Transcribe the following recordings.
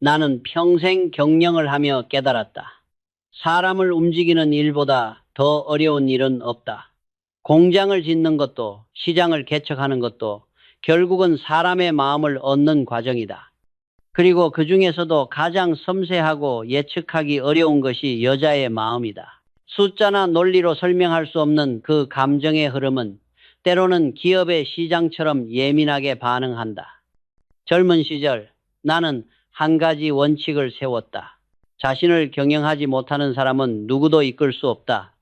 나는 평생 경영을 하며 깨달았다. 사람을 움직이는 일보다 더 어려운 일은 없다. 공장을 짓는 것도 시장을 개척하는 것도 결국은 사람의 마음을 얻는 과정이다. 그리고 그 중에서도 가장 섬세하고 예측하기 어려운 것이 여자의 마음이다. 숫자나 논리로 설명할 수 없는 그 감정의 흐름은 때로는 기업의 시장처럼 예민하게 반응한다. 젊은 시절 나는 한 가지 원칙을 세웠다. 자신을 경영하지 못하는 사람은 누구도 이끌 수 없다.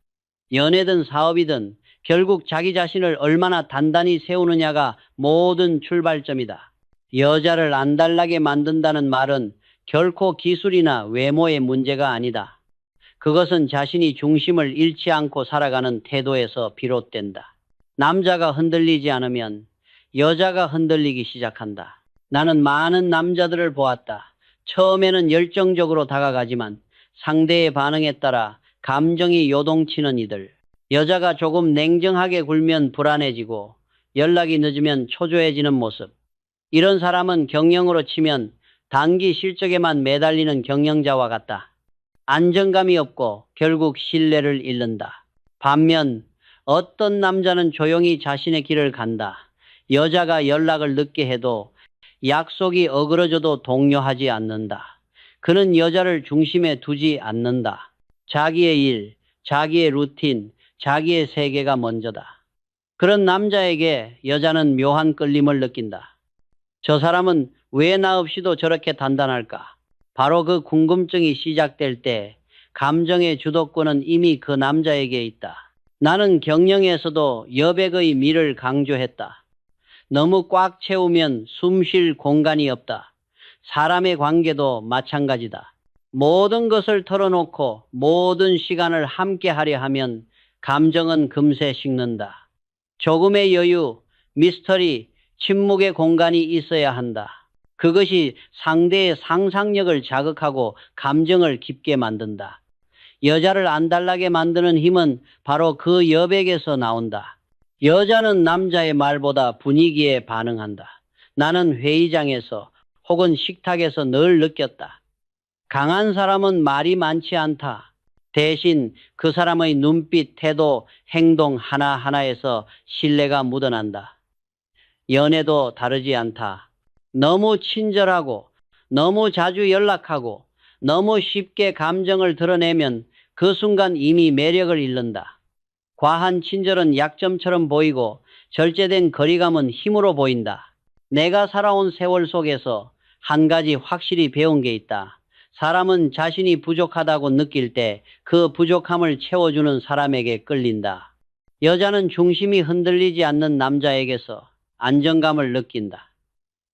연애든 사업이든 결국 자기 자신을 얼마나 단단히 세우느냐가 모든 출발점이다. 여자를 안달나게 만든다는 말은 결코 기술이나 외모의 문제가 아니다. 그것은 자신이 중심을 잃지 않고 살아가는 태도에서 비롯된다. 남자가 흔들리지 않으면 여자가 흔들리기 시작한다. 나는 많은 남자들을 보았다. 처음에는 열정적으로 다가가지만 상대의 반응에 따라 감정이 요동치는 이들. 여자가 조금 냉정하게 굴면 불안해지고 연락이 늦으면 초조해지는 모습. 이런 사람은 경영으로 치면 단기 실적에만 매달리는 경영자와 같다. 안정감이 없고 결국 신뢰를 잃는다. 반면 어떤 남자는 조용히 자신의 길을 간다. 여자가 연락을 늦게 해도 약속이 어그러져도 동요하지 않는다. 그는 여자를 중심에 두지 않는다. 자기의 일, 자기의 루틴, 자기의 세계가 먼저다. 그런 남자에게 여자는 묘한 끌림을 느낀다. 저 사람은 왜 나 없이도 저렇게 단단할까? 바로 그 궁금증이 시작될 때 감정의 주도권은 이미 그 남자에게 있다. 나는 경영에서도 여백의 미를 강조했다. 너무 꽉 채우면 숨 쉴 공간이 없다. 사람의 관계도 마찬가지다. 모든 것을 털어놓고 모든 시간을 함께 하려 하면 감정은 금세 식는다. 조금의 여유, 미스터리, 침묵의 공간이 있어야 한다. 그것이 상대의 상상력을 자극하고 감정을 깊게 만든다. 여자를 안달나게 만드는 힘은 바로 그 여백에서 나온다. 여자는 남자의 말보다 분위기에 반응한다. 나는 회의장에서 혹은 식탁에서 늘 느꼈다. 강한 사람은 말이 많지 않다. 대신 그 사람의 눈빛, 태도, 행동 하나하나에서 신뢰가 묻어난다. 연애도 다르지 않다. 너무 친절하고, 너무 자주 연락하고, 너무 쉽게 감정을 드러내면 그 순간 이미 매력을 잃는다. 과한 친절은 약점처럼 보이고, 절제된 거리감은 힘으로 보인다. 내가 살아온 세월 속에서 한 가지 확실히 배운 게 있다. 사람은 자신이 부족하다고 느낄 때 그 부족함을 채워주는 사람에게 끌린다. 여자는 중심이 흔들리지 않는 남자에게서 안정감을 느낀다.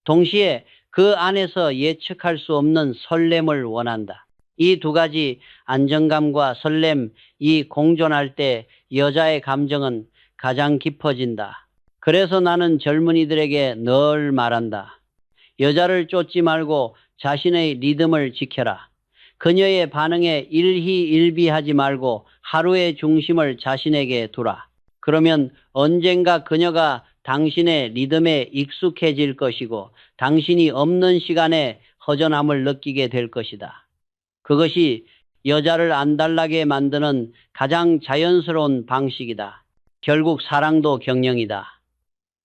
동시에 그 안에서 예측할 수 없는 설렘을 원한다. 이 두 가지 안정감과 설렘, 이 공존할 때 여자의 감정은 가장 깊어진다. 그래서 나는 젊은이들에게 늘 말한다. 여자를 쫓지 말고 자신의 리듬을 지켜라. 그녀의 반응에 일희일비하지 말고 하루의 중심을 자신에게 두라. 그러면 언젠가 그녀가 당신의 리듬에 익숙해질 것이고 당신이 없는 시간에 허전함을 느끼게 될 것이다. 그것이 여자를 안달나게 만드는 가장 자연스러운 방식이다. 결국 사랑도 경영이다.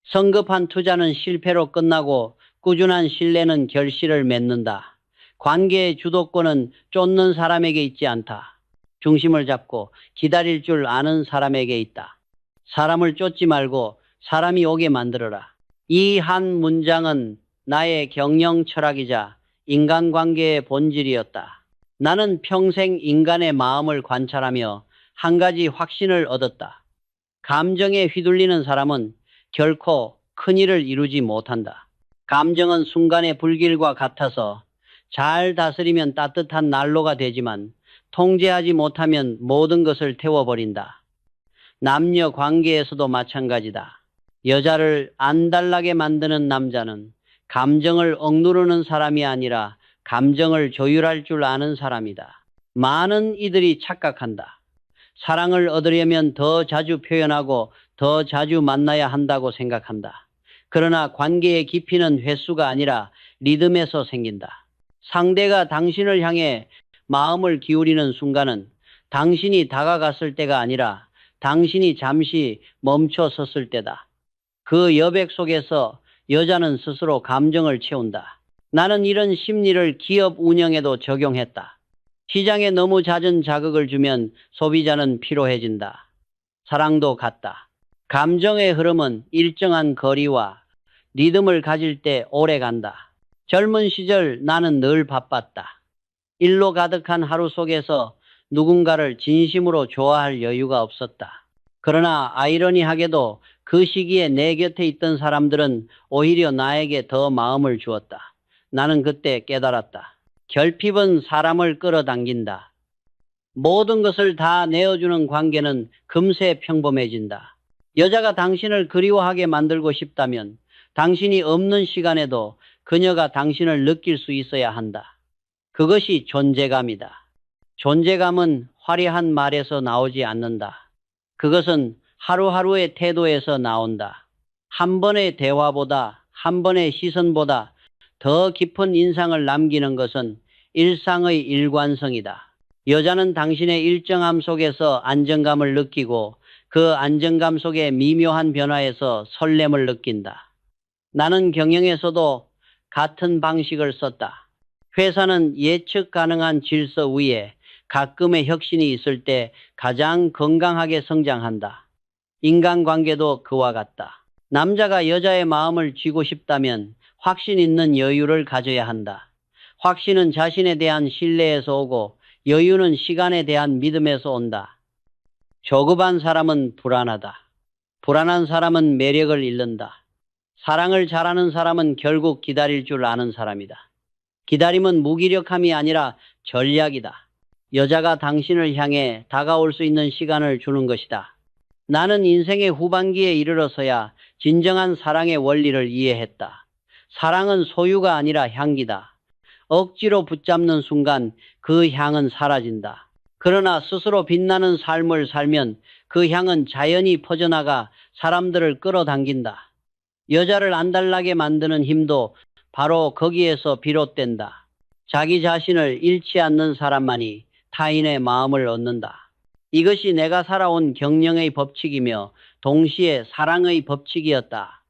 성급한 투자는 실패로 끝나고 꾸준한 신뢰는 결실을 맺는다. 관계의 주도권은 쫓는 사람에게 있지 않다. 중심을 잡고 기다릴 줄 아는 사람에게 있다. 사람을 쫓지 말고 사람이 오게 만들어라. 이 한 문장은 나의 경영 철학이자 인간관계의 본질이었다. 나는 평생 인간의 마음을 관찰하며 한 가지 확신을 얻었다. 감정에 휘둘리는 사람은 결코 큰 일을 이루지 못한다. 감정은 순간의 불길과 같아서 잘 다스리면 따뜻한 난로가 되지만 통제하지 못하면 모든 것을 태워버린다. 남녀 관계에서도 마찬가지다. 여자를 안달나게 만드는 남자는 감정을 억누르는 사람이 아니라 감정을 조율할 줄 아는 사람이다. 많은 이들이 착각한다. 사랑을 얻으려면 더 자주 표현하고 더 자주 만나야 한다고 생각한다. 그러나 관계의 깊이는 횟수가 아니라 리듬에서 생긴다. 상대가 당신을 향해 마음을 기울이는 순간은 당신이 다가갔을 때가 아니라 당신이 잠시 멈춰 섰을 때다. 그 여백 속에서 여자는 스스로 감정을 채운다. 나는 이런 심리를 기업 운영에도 적용했다. 시장에 너무 잦은 자극을 주면 소비자는 피로해진다. 사랑도 같다. 감정의 흐름은 일정한 거리와 리듬을 가질 때 오래 간다. 젊은 시절 나는 늘 바빴다. 일로 가득한 하루 속에서 누군가를 진심으로 좋아할 여유가 없었다. 그러나 아이러니하게도 그 시기에 내 곁에 있던 사람들은 오히려 나에게 더 마음을 주었다. 나는 그때 깨달았다. 결핍은 사람을 끌어당긴다. 모든 것을 다 내어주는 관계는 금세 평범해진다. 여자가 당신을 그리워하게 만들고 싶다면 당신이 없는 시간에도 그녀가 당신을 느낄 수 있어야 한다. 그것이 존재감이다. 존재감은 화려한 말에서 나오지 않는다. 그것은 하루하루의 태도에서 나온다. 한 번의 대화보다 한 번의 시선보다 더 깊은 인상을 남기는 것은 일상의 일관성이다. 여자는 당신의 일정함 속에서 안정감을 느끼고 그 안정감 속의 미묘한 변화에서 설렘을 느낀다. 나는 경영에서도 같은 방식을 썼다. 회사는 예측 가능한 질서 위에 가끔의 혁신이 있을 때 가장 건강하게 성장한다. 인간관계도 그와 같다. 남자가 여자의 마음을 쥐고 싶다면 확신 있는 여유를 가져야 한다. 확신은 자신에 대한 신뢰에서 오고 여유는 시간에 대한 믿음에서 온다. 조급한 사람은 불안하다. 불안한 사람은 매력을 잃는다. 사랑을 잘하는 사람은 결국 기다릴 줄 아는 사람이다. 기다림은 무기력함이 아니라 전략이다. 여자가 당신을 향해 다가올 수 있는 시간을 주는 것이다. 나는 인생의 후반기에 이르러서야 진정한 사랑의 원리를 이해했다. 사랑은 소유가 아니라 향기다. 억지로 붙잡는 순간 그 향은 사라진다. 그러나 스스로 빛나는 삶을 살면 그 향은 자연히 퍼져나가 사람들을 끌어당긴다. 여자를 안달나게 만드는 힘도 바로 거기에서 비롯된다. 자기 자신을 잃지 않는 사람만이 타인의 마음을 얻는다. 이것이 내가 살아온 경영의 법칙이며 동시에 사랑의 법칙이었다.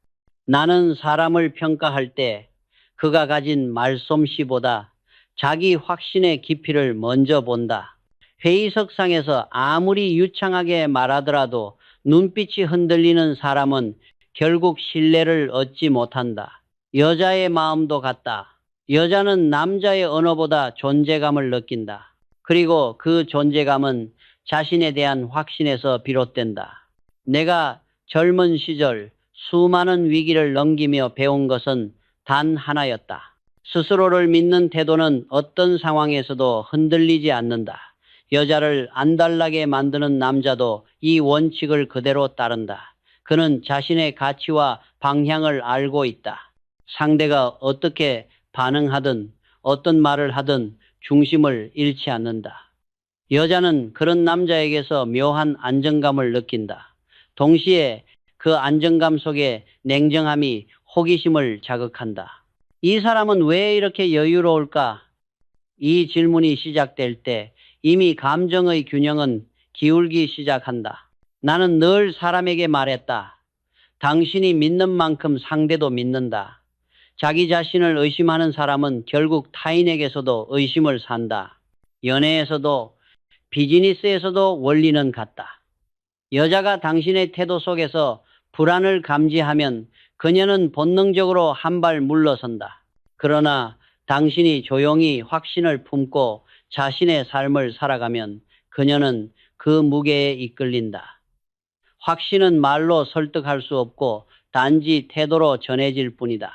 나는 사람을 평가할 때 그가 가진 말솜씨보다 자기 확신의 깊이를 먼저 본다. 회의석상에서 아무리 유창하게 말하더라도 눈빛이 흔들리는 사람은 결국 신뢰를 얻지 못한다. 여자의 마음도 같다. 여자는 남자의 언어보다 존재감을 느낀다. 그리고 그 존재감은 자신에 대한 확신에서 비롯된다. 내가 젊은 시절 수많은 위기를 넘기며 배운 것은 단 하나였다. 스스로를 믿는 태도는 어떤 상황에서도 흔들리지 않는다. 여자를 안달나게 만드는 남자도 이 원칙을 그대로 따른다. 그는 자신의 가치와 방향을 알고 있다. 상대가 어떻게 반응하든 어떤 말을 하든 중심을 잃지 않는다. 여자는 그런 남자에게서 묘한 안정감을 느낀다. 동시에 그 안정감 속에 냉정함이 호기심을 자극한다. 이 사람은 왜 이렇게 여유로울까? 이 질문이 시작될 때 이미 감정의 균형은 기울기 시작한다. 나는 늘 사람에게 말했다. 당신이 믿는 만큼 상대도 믿는다. 자기 자신을 의심하는 사람은 결국 타인에게서도 의심을 산다. 연애에서도 비즈니스에서도 원리는 같다. 여자가 당신의 태도 속에서 불안을 감지하면 그녀는 본능적으로 한 발 물러선다. 그러나 당신이 조용히 확신을 품고 자신의 삶을 살아가면 그녀는 그 무게에 이끌린다. 확신은 말로 설득할 수 없고 단지 태도로 전해질 뿐이다.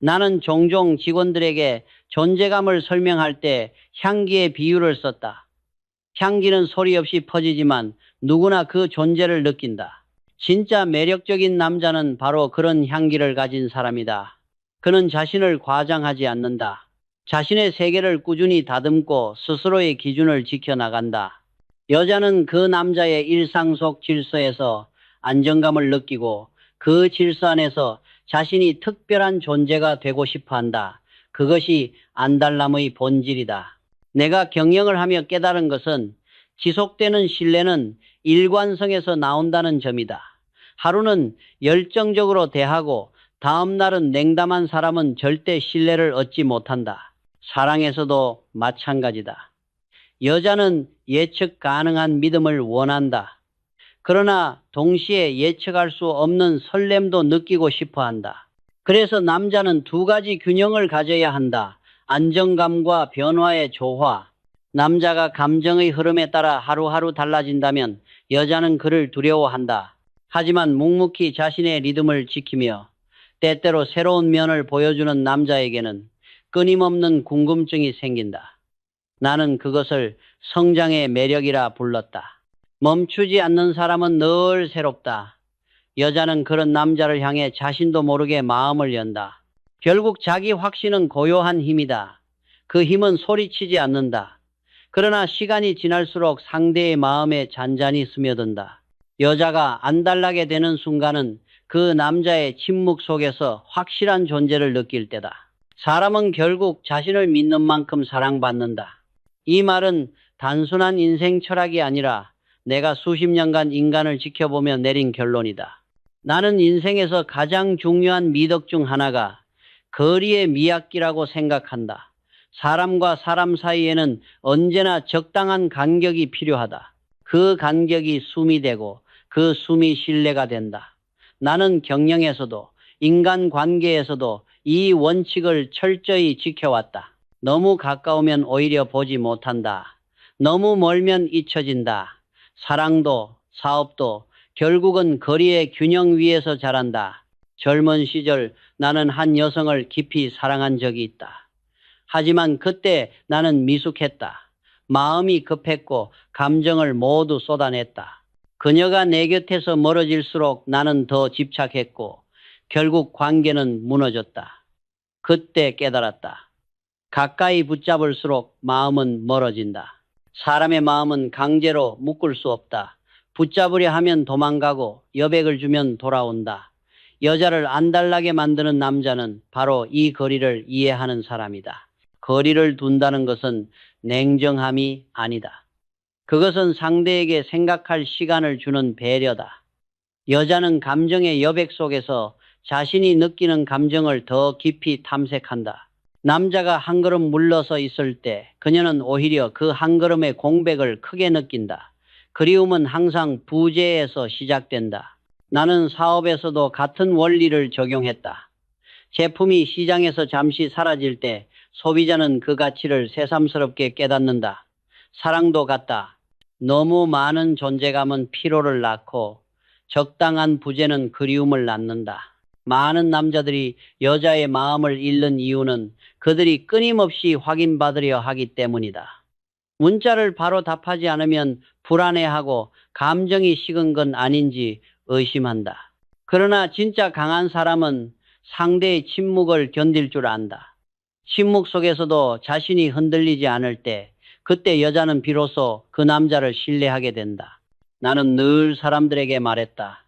나는 종종 직원들에게 존재감을 설명할 때 향기의 비유를 썼다. 향기는 소리 없이 퍼지지만 누구나 그 존재를 느낀다. 진짜 매력적인 남자는 바로 그런 향기를 가진 사람이다. 그는 자신을 과장하지 않는다. 자신의 세계를 꾸준히 다듬고 스스로의 기준을 지켜나간다. 여자는 그 남자의 일상 속 질서에서 안정감을 느끼고 그 질서 안에서 자신이 특별한 존재가 되고 싶어 한다. 그것이 안달남의 본질이다. 내가 경영을 하며 깨달은 것은 지속되는 신뢰는 일관성에서 나온다는 점이다. 하루는 열정적으로 대하고 다음 날은 냉담한 사람은 절대 신뢰를 얻지 못한다. 사랑에서도 마찬가지다. 여자는 예측 가능한 믿음을 원한다. 그러나 동시에 예측할 수 없는 설렘도 느끼고 싶어 한다. 그래서 남자는 두 가지 균형을 가져야 한다. 안정감과 변화의 조화. 남자가 감정의 흐름에 따라 하루하루 달라진다면 여자는 그를 두려워한다. 하지만 묵묵히 자신의 리듬을 지키며 때때로 새로운 면을 보여주는 남자에게는 끊임없는 궁금증이 생긴다. 나는 그것을 성장의 매력이라 불렀다. 멈추지 않는 사람은 늘 새롭다. 여자는 그런 남자를 향해 자신도 모르게 마음을 연다. 결국 자기 확신은 고요한 힘이다. 그 힘은 소리치지 않는다. 그러나 시간이 지날수록 상대의 마음에 잔잔히 스며든다. 여자가 안달나게 되는 순간은 그 남자의 침묵 속에서 확실한 존재를 느낄 때다. 사람은 결국 자신을 믿는 만큼 사랑받는다. 이 말은 단순한 인생 철학이 아니라 내가 수십 년간 인간을 지켜보며 내린 결론이다. 나는 인생에서 가장 중요한 미덕 중 하나가 거리의 미약기라고 생각한다. 사람과 사람 사이에는 언제나 적당한 간격이 필요하다. 그 간격이 숨이 되고 그 숨이 신뢰가 된다. 나는 경영에서도 인간 관계에서도 이 원칙을 철저히 지켜왔다. 너무 가까우면 오히려 보지 못한다. 너무 멀면 잊혀진다. 사랑도 사업도 결국은 거리의 균형 위에서 자란다. 젊은 시절 나는 한 여성을 깊이 사랑한 적이 있다. 하지만 그때 나는 미숙했다. 마음이 급했고 감정을 모두 쏟아냈다. 그녀가 내 곁에서 멀어질수록 나는 더 집착했고 결국 관계는 무너졌다. 그때 깨달았다. 가까이 붙잡을수록 마음은 멀어진다. 사람의 마음은 강제로 묶을 수 없다. 붙잡으려 하면 도망가고 여백을 주면 돌아온다. 여자를 안달나게 만드는 남자는 바로 이 거리를 이해하는 사람이다. 거리를 둔다는 것은 냉정함이 아니다. 그것은 상대에게 생각할 시간을 주는 배려다. 여자는 감정의 여백 속에서 자신이 느끼는 감정을 더 깊이 탐색한다. 남자가 한 걸음 물러서 있을 때 그녀는 오히려 그 한 걸음의 공백을 크게 느낀다. 그리움은 항상 부재에서 시작된다. 나는 사업에서도 같은 원리를 적용했다. 제품이 시장에서 잠시 사라질 때 소비자는 그 가치를 새삼스럽게 깨닫는다. 사랑도 같다. 너무 많은 존재감은 피로를 낳고 적당한 부재는 그리움을 낳는다. 많은 남자들이 여자의 마음을 잃는 이유는 그들이 끊임없이 확인받으려 하기 때문이다. 문자를 바로 답하지 않으면 불안해하고 감정이 식은 건 아닌지 의심한다. 그러나 진짜 강한 사람은 상대의 침묵을 견딜 줄 안다. 침묵 속에서도 자신이 흔들리지 않을 때 그때 여자는 비로소 그 남자를 신뢰하게 된다. 나는 늘 사람들에게 말했다.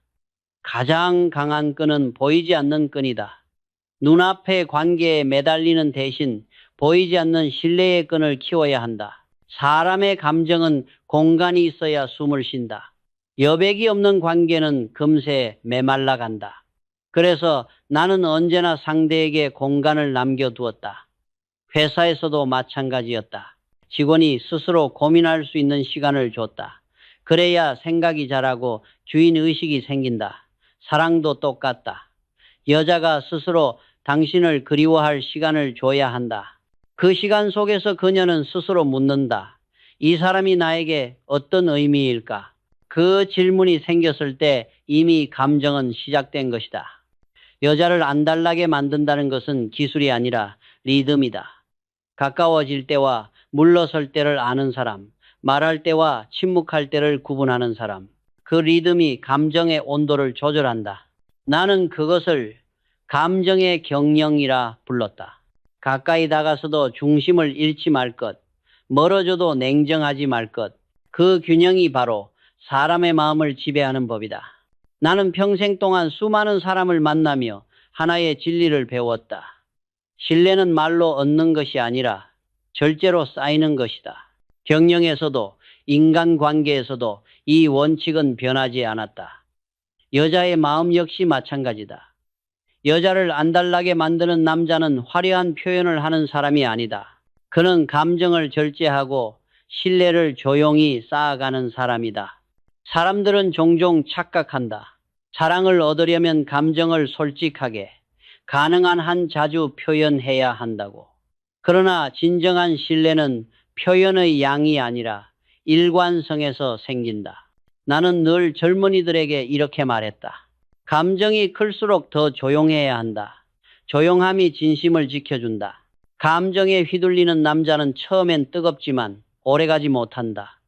가장 강한 끈은 보이지 않는 끈이다. 눈앞의 관계에 매달리는 대신 보이지 않는 신뢰의 끈을 키워야 한다. 사람의 감정은 공간이 있어야 숨을 쉰다. 여백이 없는 관계는 금세 메말라 간다. 그래서 나는 언제나 상대에게 공간을 남겨두었다. 회사에서도 마찬가지였다. 직원이 스스로 고민할 수 있는 시간을 줬다. 그래야 생각이 자라고 주인 의식이 생긴다. 사랑도 똑같다. 여자가 스스로 당신을 그리워할 시간을 줘야 한다. 그 시간 속에서 그녀는 스스로 묻는다. 이 사람이 나에게 어떤 의미일까? 그 질문이 생겼을 때 이미 감정은 시작된 것이다. 여자를 안달나게 만든다는 것은 기술이 아니라 리듬이다. 가까워질 때와 물러설 때를 아는 사람, 말할 때와 침묵할 때를 구분하는 사람, 그 리듬이 감정의 온도를 조절한다. 나는 그것을 감정의 경영이라 불렀다. 가까이 다가서도 중심을 잃지 말 것, 멀어져도 냉정하지 말 것, 그 균형이 바로 사람의 마음을 지배하는 법이다. 나는 평생 동안 수많은 사람을 만나며 하나의 진리를 배웠다. 신뢰는 말로 얻는 것이 아니라 절제로 쌓이는 것이다. 경영에서도 인간관계에서도 이 원칙은 변하지 않았다. 여자의 마음 역시 마찬가지다. 여자를 안달나게 만드는 남자는 화려한 표현을 하는 사람이 아니다. 그는 감정을 절제하고 신뢰를 조용히 쌓아가는 사람이다. 사람들은 종종 착각한다. 사랑을 얻으려면 감정을 솔직하게, 가능한 한 자주 표현해야 한다고. 그러나 진정한 신뢰는 표현의 양이 아니라 일관성에서 생긴다. 나는 늘 젊은이들에게 이렇게 말했다. 감정이 클수록 더 조용해야 한다. 조용함이 진심을 지켜준다. 감정에 휘둘리는 남자는 처음엔 뜨겁지만 오래가지 못한다.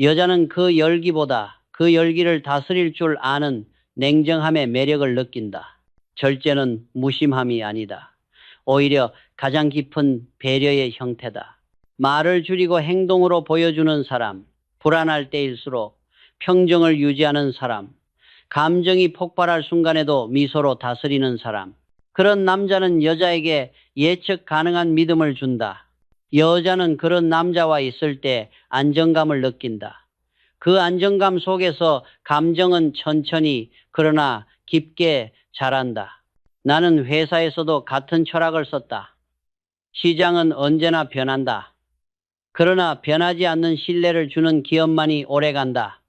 여자는 그 열기보다 그 열기를 다스릴 줄 아는 냉정함의 매력을 느낀다. 절제는 무심함이 아니다. 오히려 가장 깊은 배려의 형태다. 말을 줄이고 행동으로 보여주는 사람, 불안할 때일수록 평정을 유지하는 사람, 감정이 폭발할 순간에도 미소로 다스리는 사람. 그런 남자는 여자에게 예측 가능한 믿음을 준다. 여자는 그런 남자와 있을 때 안정감을 느낀다. 그 안정감 속에서 감정은 천천히 그러나 깊게 자란다. 나는 회사에서도 같은 철학을 썼다. 시장은 언제나 변한다. 그러나 변하지 않는 신뢰를 주는 기업만이 오래 간다.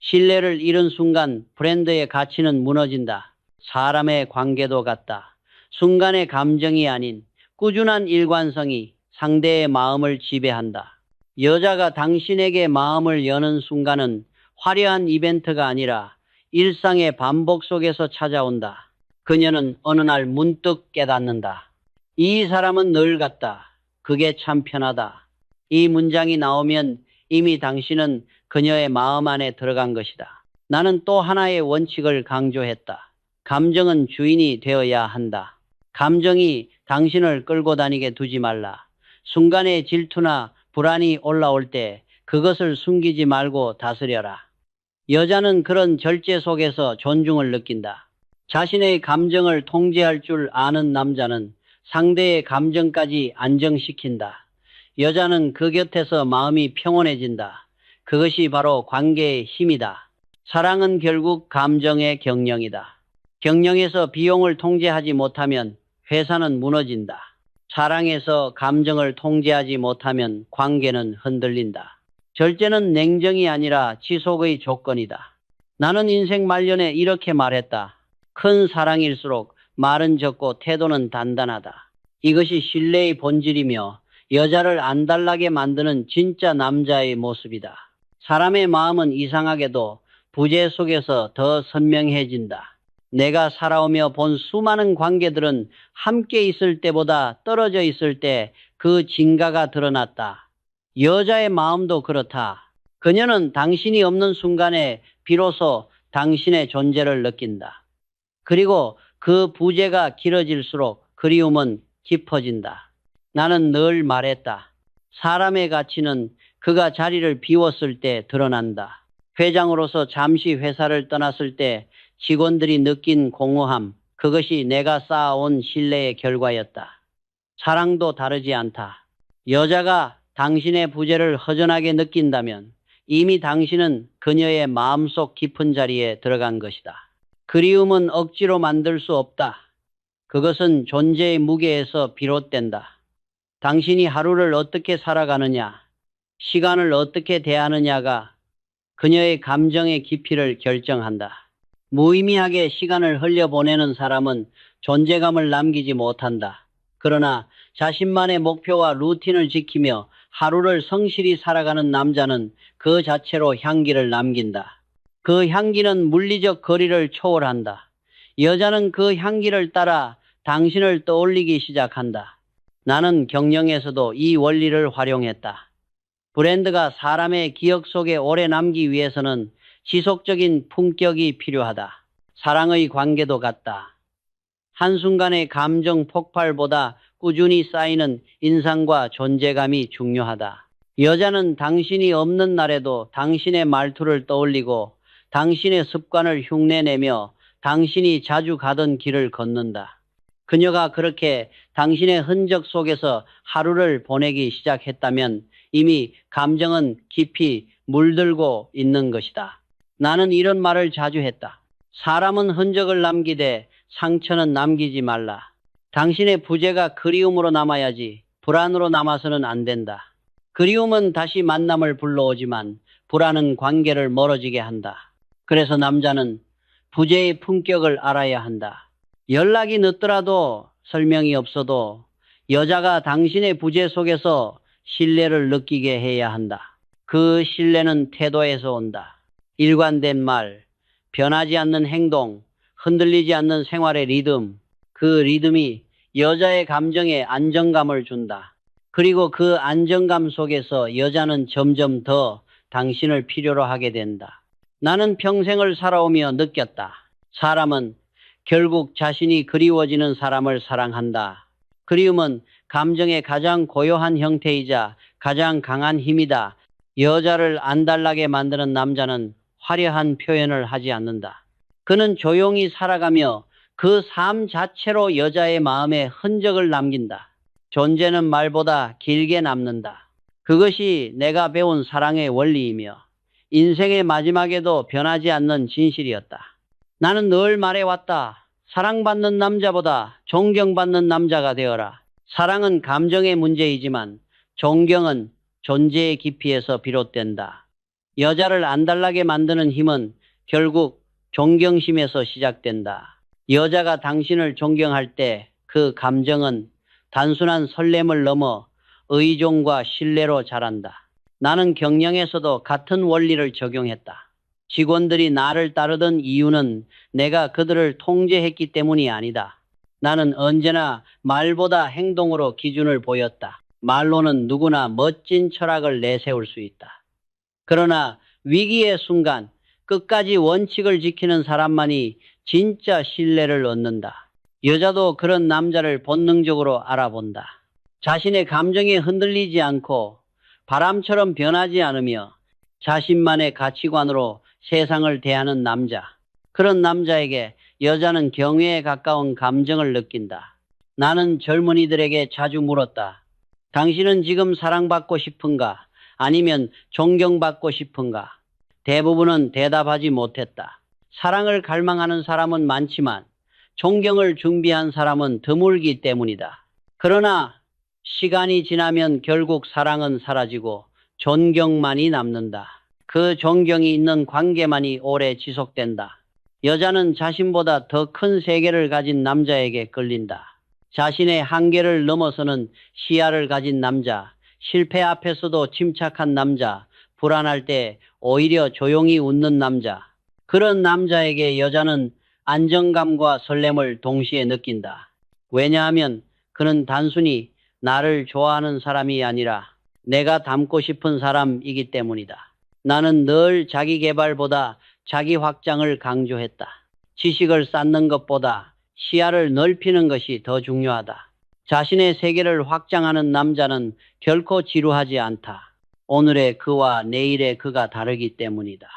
신뢰를 잃은 순간 브랜드의 가치는 무너진다. 사람의 관계도 같다. 순간의 감정이 아닌 꾸준한 일관성이 상대의 마음을 지배한다. 여자가 당신에게 마음을 여는 순간은 화려한 이벤트가 아니라 일상의 반복 속에서 찾아온다. 그녀는 어느 날 문득 깨닫는다. 이 사람은 늘 같다. 그게 참 편하다. 이 문장이 나오면 이미 당신은 그녀의 마음 안에 들어간 것이다. 나는 또 하나의 원칙을 강조했다. 감정은 주인이 되어야 한다. 감정이 당신을 끌고 다니게 두지 말라. 순간의 질투나 불안이 올라올 때 그것을 숨기지 말고 다스려라. 여자는 그런 절제 속에서 존중을 느낀다. 자신의 감정을 통제할 줄 아는 남자는 상대의 감정까지 안정시킨다. 여자는 그 곁에서 마음이 평온해진다. 그것이 바로 관계의 힘이다. 사랑은 결국 감정의 경영이다. 경영에서 비용을 통제하지 못하면 회사는 무너진다. 사랑에서 감정을 통제하지 못하면 관계는 흔들린다. 절제는 냉정이 아니라 지속의 조건이다. 나는 인생 말년에 이렇게 말했다. 큰 사랑일수록 말은 적고 태도는 단단하다. 이것이 신뢰의 본질이며 여자를 안달나게 만드는 진짜 남자의 모습이다. 사람의 마음은 이상하게도 부재 속에서 더 선명해진다. 내가 살아오며 본 수많은 관계들은 함께 있을 때보다 떨어져 있을 때 그 진가가 드러났다. 여자의 마음도 그렇다. 그녀는 당신이 없는 순간에 비로소 당신의 존재를 느낀다. 그리고 그 부재가 길어질수록 그리움은 깊어진다. 나는 늘 말했다. 사람의 가치는 그가 자리를 비웠을 때 드러난다. 회장으로서 잠시 회사를 떠났을 때 직원들이 느낀 공허함, 그것이 내가 쌓아온 신뢰의 결과였다. 사랑도 다르지 않다. 여자가 당신의 부재를 허전하게 느낀다면 이미 당신은 그녀의 마음속 깊은 자리에 들어간 것이다. 그리움은 억지로 만들 수 없다. 그것은 존재의 무게에서 비롯된다. 당신이 하루를 어떻게 살아가느냐, 시간을 어떻게 대하느냐가 그녀의 감정의 깊이를 결정한다. 무의미하게 시간을 흘려보내는 사람은 존재감을 남기지 못한다. 그러나 자신만의 목표와 루틴을 지키며 하루를 성실히 살아가는 남자는 그 자체로 향기를 남긴다. 그 향기는 물리적 거리를 초월한다. 여자는 그 향기를 따라 당신을 떠올리기 시작한다. 나는 경영에서도 이 원리를 활용했다. 브랜드가 사람의 기억 속에 오래 남기 위해서는 지속적인 품격이 필요하다. 사랑의 관계도 같다. 한순간의 감정 폭발보다 꾸준히 쌓이는 인상과 존재감이 중요하다. 여자는 당신이 없는 날에도 당신의 말투를 떠올리고 당신의 습관을 흉내내며 당신이 자주 가던 길을 걷는다. 그녀가 그렇게 당신의 흔적 속에서 하루를 보내기 시작했다면 이미 감정은 깊이 물들고 있는 것이다. 나는 이런 말을 자주 했다. 사람은 흔적을 남기되 상처는 남기지 말라. 당신의 부재가 그리움으로 남아야지 불안으로 남아서는 안 된다. 그리움은 다시 만남을 불러오지만 불안은 관계를 멀어지게 한다. 그래서 남자는 부재의 품격을 알아야 한다. 연락이 늦더라도 설명이 없어도 여자가 당신의 부재 속에서 신뢰를 느끼게 해야 한다. 그 신뢰는 태도에서 온다. 일관된 말, 변하지 않는 행동, 흔들리지 않는 생활의 리듬, 그 리듬이 여자의 감정에 안정감을 준다. 그리고 그 안정감 속에서 여자는 점점 더 당신을 필요로 하게 된다. 나는 평생을 살아오며 느꼈다. 사람은 결국 자신이 그리워지는 사람을 사랑한다. 그리움은 감정의 가장 고요한 형태이자 가장 강한 힘이다. 여자를 안달나게 만드는 남자는 화려한 표현을 하지 않는다. 그는 조용히 살아가며 그 삶 자체로 여자의 마음에 흔적을 남긴다. 존재는 말보다 길게 남는다. 그것이 내가 배운 사랑의 원리이며 인생의 마지막에도 변하지 않는 진실이었다. 나는 늘 말해왔다. 사랑받는 남자보다 존경받는 남자가 되어라. 사랑은 감정의 문제이지만 존경은 존재의 깊이에서 비롯된다. 여자를 안달나게 만드는 힘은 결국 존경심에서 시작된다. 여자가 당신을 존경할 때 그 감정은 단순한 설렘을 넘어 의존과 신뢰로 자란다. 나는 경영에서도 같은 원리를 적용했다. 직원들이 나를 따르던 이유는 내가 그들을 통제했기 때문이 아니다. 나는 언제나 말보다 행동으로 기준을 보였다. 말로는 누구나 멋진 철학을 내세울 수 있다. 그러나 위기의 순간 끝까지 원칙을 지키는 사람만이 진짜 신뢰를 얻는다. 여자도 그런 남자를 본능적으로 알아본다. 자신의 감정에 흔들리지 않고 바람처럼 변하지 않으며 자신만의 가치관으로 세상을 대하는 남자. 그런 남자에게 여자는 경외에 가까운 감정을 느낀다. 나는 젊은이들에게 자주 물었다. 당신은 지금 사랑받고 싶은가? 아니면 존경받고 싶은가? 대부분은 대답하지 못했다. 사랑을 갈망하는 사람은 많지만 존경을 준비한 사람은 드물기 때문이다. 그러나 시간이 지나면 결국 사랑은 사라지고 존경만이 남는다. 그 존경이 있는 관계만이 오래 지속된다. 여자는 자신보다 더 큰 세계를 가진 남자에게 끌린다. 자신의 한계를 넘어서는 시야를 가진 남자, 실패 앞에서도 침착한 남자, 불안할 때 오히려 조용히 웃는 남자. 그런 남자에게 여자는 안정감과 설렘을 동시에 느낀다. 왜냐하면 그는 단순히 나를 좋아하는 사람이 아니라 내가 닮고 싶은 사람이기 때문이다. 나는 늘 자기 개발보다 자기 확장을 강조했다. 지식을 쌓는 것보다 시야를 넓히는 것이 더 중요하다. 자신의 세계를 확장하는 남자는 결코 지루하지 않다. 오늘의 그와 내일의 그가 다르기 때문이다.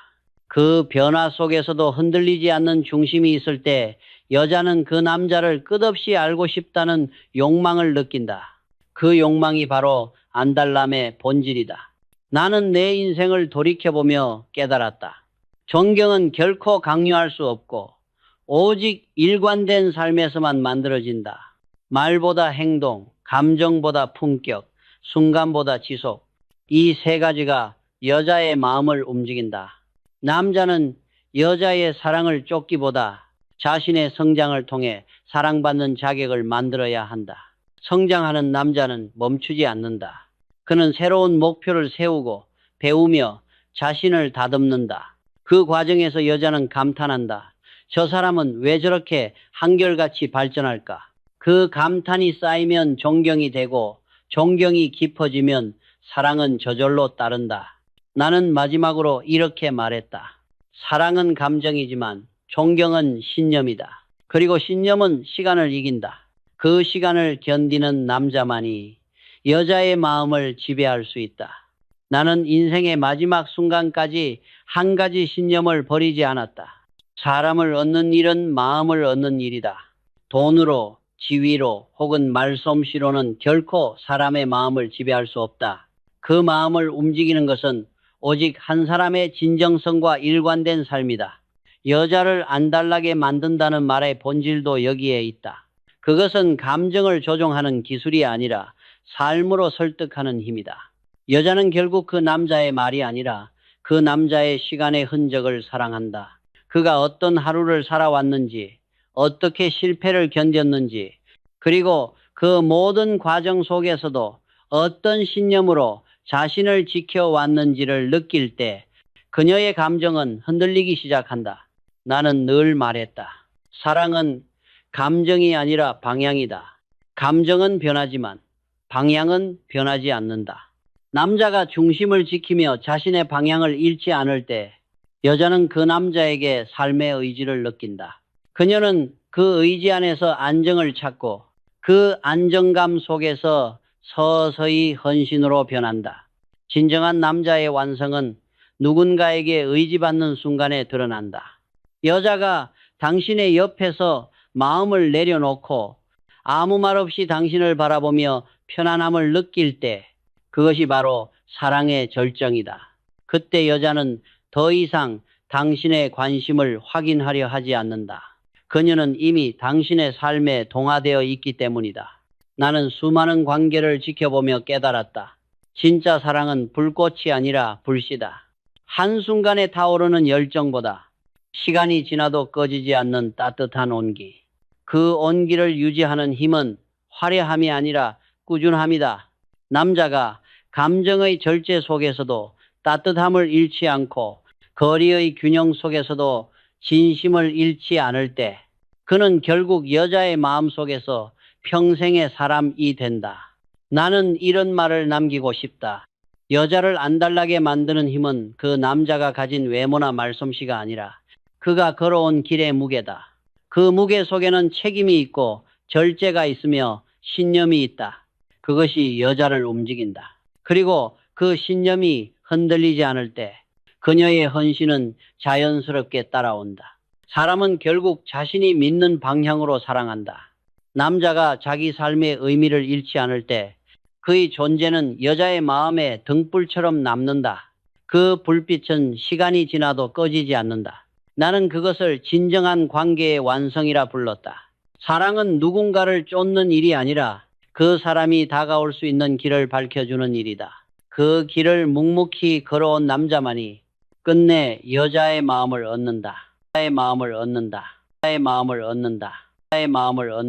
그 변화 속에서도 흔들리지 않는 중심이 있을 때 여자는 그 남자를 끝없이 알고 싶다는 욕망을 느낀다. 그 욕망이 바로 안달남의 본질이다. 나는 내 인생을 돌이켜보며 깨달았다. 존경은 결코 강요할 수 없고 오직 일관된 삶에서만 만들어진다. 말보다 행동, 감정보다 품격, 순간보다 지속. 이 세 가지가 여자의 마음을 움직인다. 남자는 여자의 사랑을 쫓기보다 자신의 성장을 통해 사랑받는 자격을 만들어야 한다. 성장하는 남자는 멈추지 않는다. 그는 새로운 목표를 세우고 배우며 자신을 다듬는다. 그 과정에서 여자는 감탄한다. 저 사람은 왜 저렇게 한결같이 발전할까? 그 감탄이 쌓이면 존경이 되고 존경이 깊어지면 사랑은 저절로 따른다. 나는 마지막으로 이렇게 말했다. 사랑은 감정이지만 존경은 신념이다. 그리고 신념은 시간을 이긴다. 그 시간을 견디는 남자만이 여자의 마음을 지배할 수 있다. 나는 인생의 마지막 순간까지 한 가지 신념을 버리지 않았다. 사람을 얻는 일은 마음을 얻는 일이다. 돈으로, 지위로 혹은 말솜씨로는 결코 사람의 마음을 지배할 수 없다. 그 마음을 움직이는 것은 오직 한 사람의 진정성과 일관된 삶이다. 여자를 안달나게 만든다는 말의 본질도 여기에 있다. 그것은 감정을 조종하는 기술이 아니라 삶으로 설득하는 힘이다. 여자는 결국 그 남자의 말이 아니라 그 남자의 시간의 흔적을 사랑한다. 그가 어떤 하루를 살아왔는지, 어떻게 실패를 견뎠는지, 그리고 그 모든 과정 속에서도 어떤 신념으로 자신을 지켜왔는지를 느낄 때 그녀의 감정은 흔들리기 시작한다. 나는 늘 말했다. 사랑은 감정이 아니라 방향이다. 감정은 변하지만 방향은 변하지 않는다. 남자가 중심을 지키며 자신의 방향을 잃지 않을 때 여자는 그 남자에게 삶의 의지를 느낀다. 그녀는 그 의지 안에서 안정을 찾고 그 안정감 속에서 서서히 헌신으로 변한다. 진정한 남자의 완성은 누군가에게 의지받는 순간에 드러난다. 여자가 당신의 옆에서 마음을 내려놓고 아무 말 없이 당신을 바라보며 편안함을 느낄 때 그것이 바로 사랑의 절정이다. 그때 여자는 더 이상 당신의 관심을 확인하려 하지 않는다. 그녀는 이미 당신의 삶에 동화되어 있기 때문이다. 나는 수많은 관계를 지켜보며 깨달았다. 진짜 사랑은 불꽃이 아니라 불씨다. 한순간에 타오르는 열정보다 시간이 지나도 꺼지지 않는 따뜻한 온기. 그 온기를 유지하는 힘은 화려함이 아니라 꾸준함이다. 남자가 감정의 절제 속에서도 따뜻함을 잃지 않고 거리의 균형 속에서도 진심을 잃지 않을 때 그는 결국 여자의 마음 속에서 평생의 사람이 된다. 나는 이런 말을 남기고 싶다. 여자를 안달나게 만드는 힘은 그 남자가 가진 외모나 말솜씨가 아니라 그가 걸어온 길의 무게다. 그 무게 속에는 책임이 있고 절제가 있으며 신념이 있다. 그것이 여자를 움직인다. 그리고 그 신념이 흔들리지 않을 때 그녀의 헌신은 자연스럽게 따라온다. 사람은 결국 자신이 믿는 방향으로 사랑한다. 남자가 자기 삶의 의미를 잃지 않을 때 그의 존재는 여자의 마음에 등불처럼 남는다. 그 불빛은 시간이 지나도 꺼지지 않는다. 나는 그것을 진정한 관계의 완성이라 불렀다. 사랑은 누군가를 쫓는 일이 아니라 그 사람이 다가올 수 있는 길을 밝혀주는 일이다. 그 길을 묵묵히 걸어온 남자만이 끝내 여자의 마음을 얻는다. 여자의 마음을 얻는다. 여자의 마음을 얻는다. 여자의 마음을 얻는다.